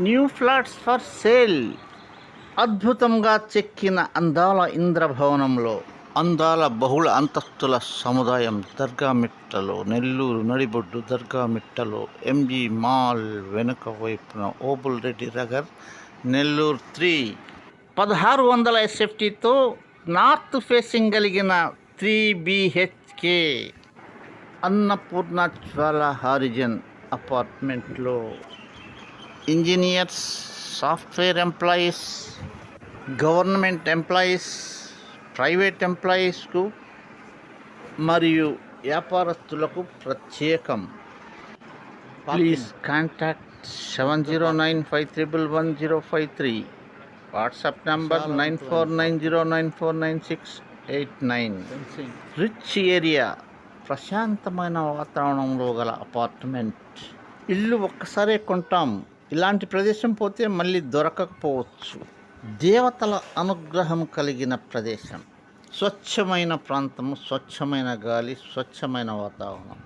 New flats for sale. అద్భుతంగా చెక్కిన అందాల ఇంద్రభవనంలో అందాల బహుళ అంతస్తుల సముదాయం దర్గామిట్టలో నెల్లూరు నడిబొడ్డు దర్గామిట్టలో ఎంజీ మాల్ వెనుక వైపున ఓబుల్ రెడ్డి నగర్ నెల్లూరు త్రీ. పదహారు వందల ఎస్ఎఫ్టీతో నార్త్ ఫేసింగ్ కలిగిన three BHK. Annapurna Jwala Horizon అపార్ట్మెంట్లో engineers software employees government employees private ఎంప్లాయీస్కు మరియు వ్యాపారస్తులకు ప్రత్యేకం. Please contact seven zero nine five triple one zero five three WhatsApp number nine four nine zero nine four nine six eight nine rich area ప్రశాంతమైన వాతావరణంలో గల apartment ఇల్లు ఒక్కసారే కొంటాం. ఇలాంటి ప్రదేశం పోతే మళ్ళీ దొరకకపోవచ్చు. దేవతల అనుగ్రహం కలిగిన ప్రదేశం. స్వచ్ఛమైన ప్రాంతము స్వచ్ఛమైన గాలి స్వచ్ఛమైన వాతావరణం.